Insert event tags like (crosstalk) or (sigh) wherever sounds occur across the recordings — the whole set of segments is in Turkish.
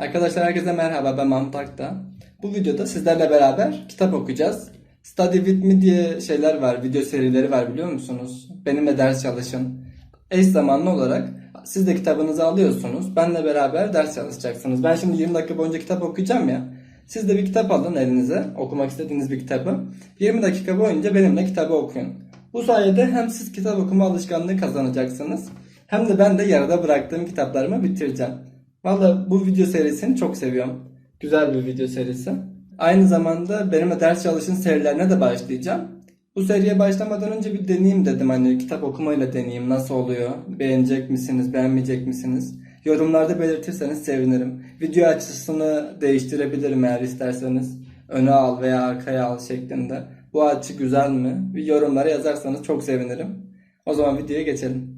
Arkadaşlar herkese merhaba ben Mahmut Akta. Bu videoda sizlerle beraber kitap okuyacağız. Study with me diye şeyler var, video serileri var biliyor musunuz? Benimle ders çalışın. Eş zamanlı olarak siz de kitabınızı alıyorsunuz. Benle beraber ders çalışacaksınız. Ben şimdi 20 dakika boyunca kitap okuyacağım ya. Siz de bir kitap alın elinize. Okumak istediğiniz bir kitabı. 20 dakika boyunca benimle kitabı okuyun. Bu sayede hem siz kitap okuma alışkanlığı kazanacaksınız. Hem de ben de yarıda bıraktığım kitaplarımı bitireceğim. Valla bu video serisini çok seviyorum. Güzel bir video serisi. Aynı zamanda benimle ders çalışın serilerine de başlayacağım. Bu seriye başlamadan önce bir deneyeyim dedim hani kitap okumayla deneyeyim nasıl oluyor? Beğenecek misiniz, beğenmeyecek misiniz? Yorumlarda belirtirseniz sevinirim. Video açısını değiştirebilirim eğer isterseniz. Öne al veya arkaya al şeklinde. Bu açı güzel mi? Bir yorumlara yazarsanız çok sevinirim. O zaman videoya geçelim.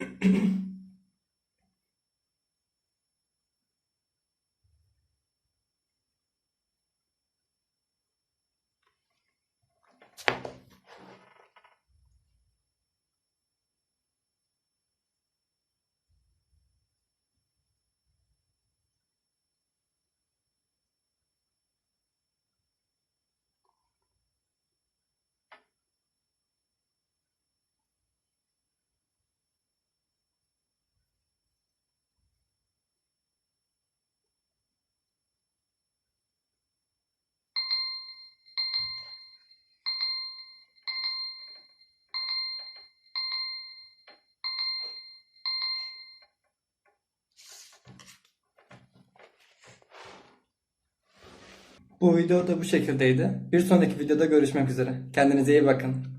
Mm-hmm. (clears throat) Bu video da bu şekildeydi. Bir sonraki videoda görüşmek üzere. Kendinize iyi bakın.